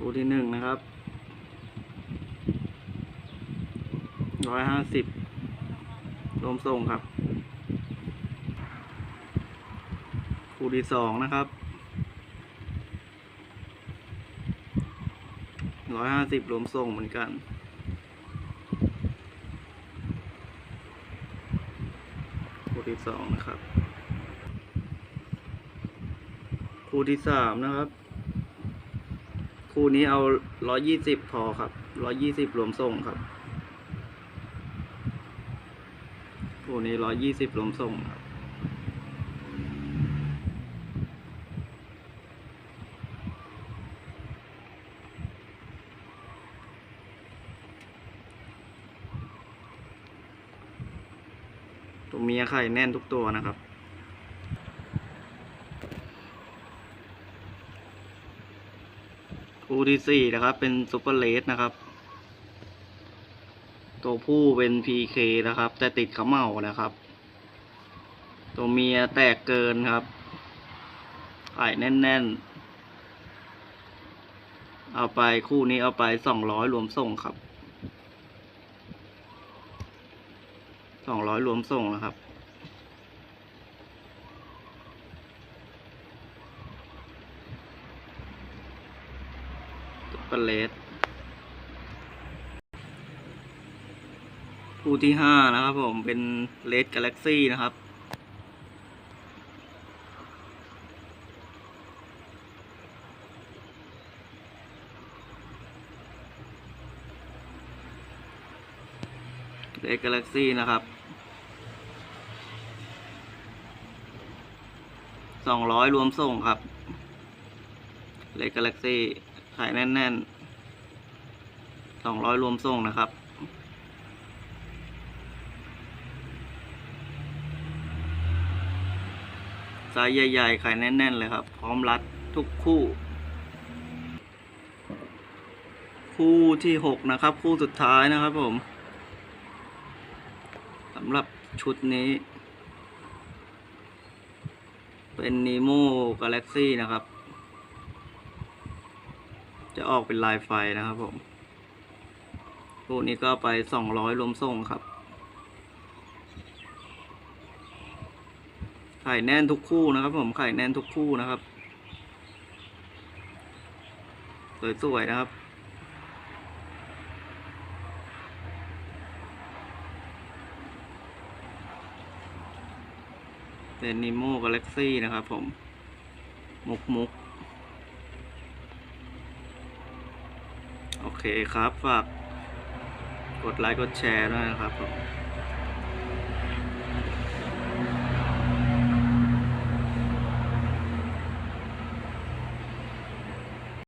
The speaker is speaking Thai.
คู่ที่หนึ่งนะครับร้อยห้าสิบรวมส่งครับ คู่ที่สองนะครับร้อยห้าสิบรวมส่งเหมือนกันคู่ที่สองนะครับ คู่ที่สามนะครับ คู่นี้เอาร้อยี่สิบพอครับร้อยี่สิบรวมส่งครับ คู่นี้ร้อยี่สิบรวมส่งครับตัวเมียไข่แน่นทุกตัวนะครับ คู่ที่สี่นะครับ เป็นซูเปอร์เลสนะครับ ตัวผู้เป็นพีเคนะครับ แต่ติดขาเมานะครับ ตัวเมียแตกเกินครับไข่แน่น ๆ เอาไปคู่นี้เอาไปสองร้อยรวมส่งครับสองร้อยรวมส่งนะครับ เปเลสคู่ที่ห้านะครับผมเป็นเลสกาแล็กซี่นะครับ เลสกาแล็กซี่นะครับสองร้อยรวมส่งครับ เลสกาแล็กซี่ ขายแน่นๆสองร้อยรวมส่งนะครับไซส์ใหญ่ๆขายแน่น ๆ เลยครับ พร้อมรัดทุกคู่ คู่ที่หกนะครับ คู่สุดท้ายนะครับผมสำหรับชุดนี้ เป็นนีโมกาแล็กซี่นะครับ ออกเป็นลายไฟนะครับผมคู่นี้ก็ไปสองร้อยรวมส่งครับไข่แน่นทุกคู่นะครับ ผมไข่แน่นทุกคู่นะครับ สวยๆนะครับเป็นนิโมกาแล็กซี่นะครับผม มุกมุก โอเคครับ ฝากกดไลค์กดแชร์ด้วยนะครับผม